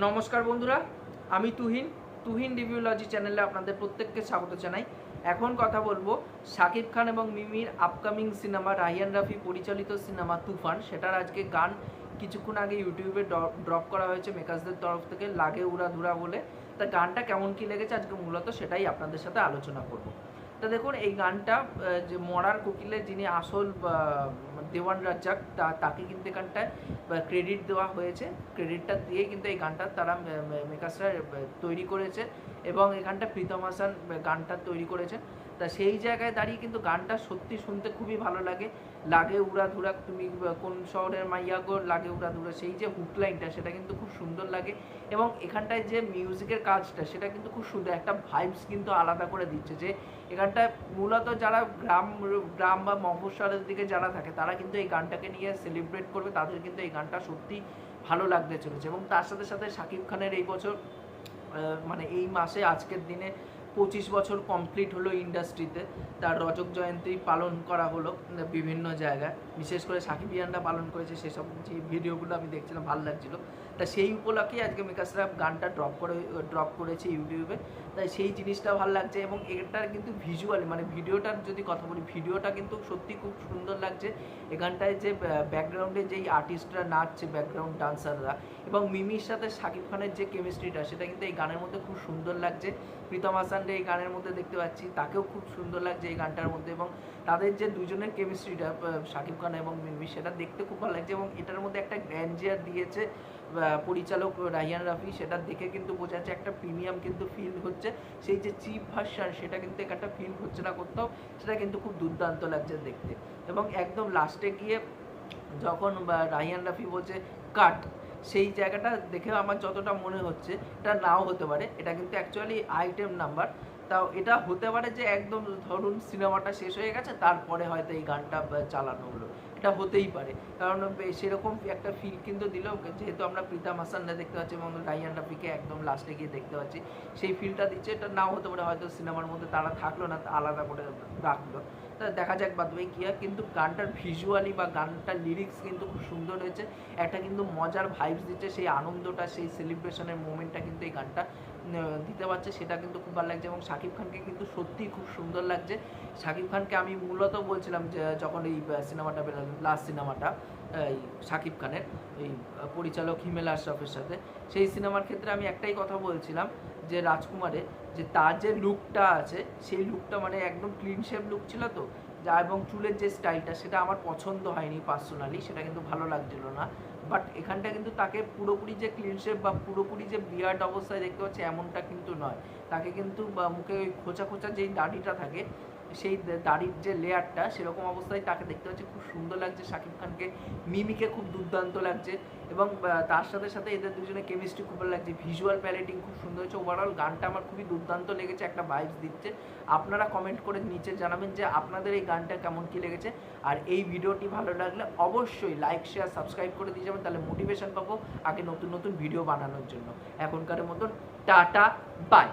নমস্কার বন্ধুরা, আমি তুহিন। তুহিন রিভিউলজি চ্যানেলে আপনাদের প্রত্যেককে স্বাগত জানাই। এখন কথা বলব শাকিব খান এবং মিমির আপকামিং সিনেমা রাহিয়ান রাফি পরিচালিত সিনেমা তুফান। সেটার আজকে গান কিছুক্ষণ আগে ইউটিউবে ড্রপ করা হয়েছে মেকার্সদের তরফ থেকে, লাগে উড়া ধুরা বলে। তা গানটা কেমন কি লেগেছে আজকে মূলত সেটাই আপনাদের সাথে আলোচনা করব। তা দেখুন, এই গানটা যে মরার কোকিলে যিনি আসল দেওয়ান রাজ্জাক তা, তাকে কিন্তু এখানটায় ক্রেডিট দেওয়া হয়েছে। ক্রেডিটটা দিয়ে কিন্তু এই গানটা তারা মেকার্সরা তৈরি করেছে এবং এখানটা প্রীতম হাসান গানটা তৈরি করেছে। তা সেই জায়গায় দাঁড়িয়ে কিন্তু গানটা সত্যি শুনতে খুবই ভালো লাগে। লাগে উড়া ধুরা, তুমি কোন শহরের মাইয়া গো? লাগে উড়া ধুরা, সেই যে হুক লাইনটা সেটা কিন্তু খুব সুন্দর লাগে। এবং এখানটায় যে মিউজিকের কাজটা, সেটা কিন্তু খুব সুন্দর, একটা ভাইবস কিন্তু আলাদা করে দিচ্ছে যে, এখানটায় মূলত যারা গ্রাম গ্রাম বা মফস্বলের দিকে যারা থাকে, তারা কিন্তু এই গানটাকে নিয়ে সেলিব্রেট করবে, তাদের কিন্তু এই গানটা সত্যি ভালো লাগতে চলেছে। এবং তার সাথে সাথে শাকিব খানের এই বছর মানে এই মাসে, আজকের দিনে পঁচিশ বছর কমপ্লিট হলো ইন্ডাস্ট্রিতে তার রজক জয়ন্তী পালন করা হলো বিভিন্ন জায়গায়। বিশেষ করে সাকিবিয়ানরা পালন করেছে সেসব যে ভিডিওগুলো আমি দেখছিলাম, ভালো লাগছিল। তা সেই উপলক্ষেই আজকে মেকাসরা গানটা ড্রপ করে ড্রপ করেছে ইউটিউবে। তাই সেই জিনিসটা ভালো লাগছে এবং এটার কিন্তু ভিজুয়ালি মানে ভিডিওটার যদি কথা বলি, ভিডিওটা কিন্তু সত্যি খুব সুন্দর লাগছে। এখানটায় যে ব্যাকগ্রাউন্ডে যেই আর্টিস্টরা নাচছে ব্যাকগ্রাউন্ড ডান্সাররা এবং মিমির সাথে শাকিব খানের যে কেমিস্ট্রিটা সেটা কিন্তু এই গানের মধ্যে খুব সুন্দর লাগছে। প্রীতম হাসানকে এই গানের মধ্যে দেখতে পাচ্ছি। তাকেও খুব সুন্দর লাগছে এই গানটার মধ্যে এবং তাদের যে দুজনের কেমিস্ট্রিটা শাকিব খান এবং মিমি, সেটা দেখতে খুব ভালো লাগছে এবং এটার মধ্যে একটা গ্র্যান্ডিয়ার দিয়েছে পরিচালক রাহিয়ান রাফি। সেটা দেখে কিন্তু বোঝা যাচ্ছে একটা প্রিমিয়াম কিন্তু ফিল হচ্ছে। সেই যে চিপ ভার্সান সেটা কিন্তু একটা ফিল হচ্ছে না কোথাও। সেটা কিন্তু খুব দুর্দান্ত লাগছে দেখতে। এবং একদম লাস্টে গিয়ে যখন রাহিয়ান রাফি বলছে, কাট। সেই জায়গাটা দেখে আমার যতটা মনে হচ্ছে, এটা নাও হতে পারে। এটা কিন্তু অ্যাকচুয়ালি আইটেম নাম্বার তাও এটা হতে পারে যে একদম ধরুন সিনেমাটা শেষ হয়ে গেছে, তারপরে হয়তো এই গানটা চালানো হলো। এটা হতেই পারে। কারণ সেরকম একটা ফিল কিন্তু দিল। যেহেতু আমরা প্রীতাম হাসানরা দেখতে পাচ্ছি এবং রাইয়ান রাফিকে একদম লাস্টে গিয়ে দেখতে পাচ্ছি। সেই ফিলটা দিচ্ছে। এটা নাও হতে পারে, হয়তো সিনেমার মধ্যে তারা থাকল না, আলাদা করে রাখল। তা দেখা যাক বাদবাই কি হয় কিন্তু গানটার ভিজুয়ালি বা গানটার লিরিক্স কিন্তু খুব সুন্দর হয়েছে। একটা কিন্তু মজার ভাইবস দিচ্ছে। সেই আনন্দটা, সেই সেলিব্রেশনের মোমেন্টটা কিন্তু এই গানটা দিতে পারছে, সেটা কিন্তু খুব ভালো লাগছে। এবং শাকিব খানকে কিন্তু সত্যিই খুব সুন্দর লাগছে। শাকিব খানকে আমি মূলত বলছিলাম যে, যখন এই সিনেমাটা বেরোলো লাস্ট সিনেমাটা এই শাকিব খানের, এই পরিচালক হিমেল আশরাফের সাথে, সেই সিনেমার ক্ষেত্রে আমি একটাই কথা বলছিলাম যে, রাজকুমারের যে তার যে লুকটা আছে, সেই লুকটা মানে একদম ক্লিন শেপ লুক ছিল তো? যা এবং চুলের যে স্টাইলটা, সেটা আমার পছন্দ হয়নি পার্সোনালি সেটা কিন্তু ভালো লাগছিল না। বাট এখানটা কিন্তু তাকে পুরোপুরি যে ক্লিন শেপ বা পুরোপুরি যে বিয়ার্ড অবস্থায় দেখতে পাচ্ছি, এমনটা কিন্তু নয়। তাকে কিন্তু মুখে ওই খোঁচা খোঁচা যেই দাড়িটা থাকে সেই দাড়ির যে লেয়ারটা, সেরকম অবস্থায় তাকে দেখতে পাচ্ছি। খুব সুন্দর লাগছে শাকিব খানকে। মিমিকে খুব দুর্দান্ত লাগছে। এবং তার সাথে সাথে এদের দুজনের কেমিস্ট্রি খুব ভালো লাগছে। ভিজুয়াল প্যালেটিং খুব সুন্দর হয়েছে। ওভারঅল গানটা আমার খুবই দুর্দান্ত লেগেছে, একটা ভাইবস দিচ্ছে। আপনারা কমেন্ট করে নিচে জানাবেন যে আপনাদের এই গানটা কেমন কি লেগেছে। আর এই ভিডিওটি ভালো লাগলে অবশ্যই লাইক শেয়ার সাবস্ক্রাইব করে দিয়ে যাবেন। তাহলে মোটিভেশন পাবো আগে নতুন নতুন ভিডিও বানানোর জন্য। এখনকার মতন টাটা বাই